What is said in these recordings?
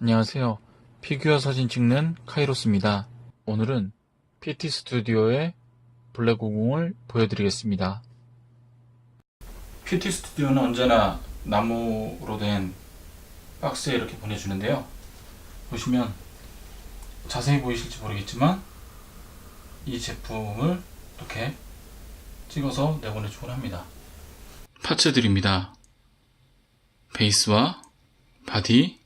안녕하세요. 피규어 사진 찍는 카이로스입니다. 오늘은 PT 스튜디오의 블랙 50을 보여드리겠습니다. PT 스튜디오는 언제나 나무로 된 박스에 이렇게 보내주는데요. 보시면 자세히 보이실지 모르겠지만 이 제품을 이렇게 찍어서 내보내주곤 합니다. 파츠들입니다. 베이스와 바디,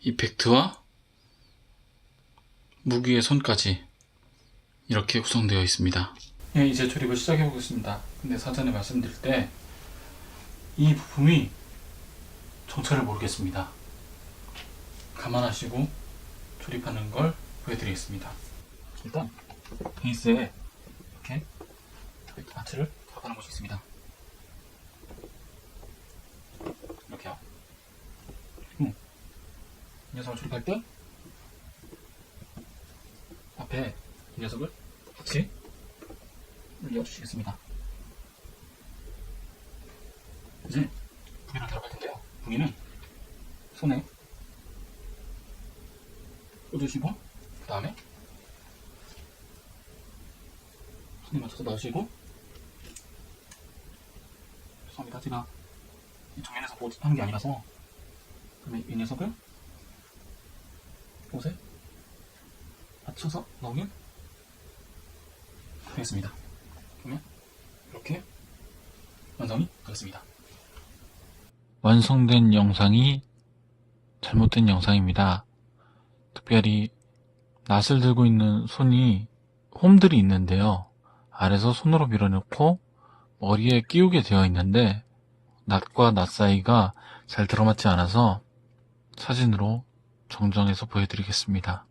이펙트와 무기의 손까지 이렇게 구성되어 있습니다. 예, 이제 조립을 시작해 보겠습니다. 근데 사전에 말씀드릴 때 이 부품이 정체를 모르겠습니다. 감안하시고 조립하는 걸 보여드리겠습니다. 일단 베이스에 이렇게 들어가는 곳이 있습니다. 이렇게요. 그리고 이 녀석을 조립할 때 앞에 이 녀석을 같이 올려주시겠습니다. 이제 부기를 들어갈 텐데요. 부기는 손에 꽂으시고 그 다음에 손에 맞춰서 넣으시고 죄송합니다. 제가 이 정면에서 뭐 하는 게 아니라서 그러면 이 녀석을 옷에 받쳐서 넣으면 되겠습니다. 그러면 이렇게 완성이 되겠습니다. 완성된 영상이 잘못된 영상입니다. 특별히 낫을 들고 있는 손이 홈들이 있는데요. 아래서 손으로 밀어넣고 머리에 끼우게 되어 있는데 낫과 낫 사이가 잘 들어맞지 않아서 사진으로 정정해서 보여드리겠습니다.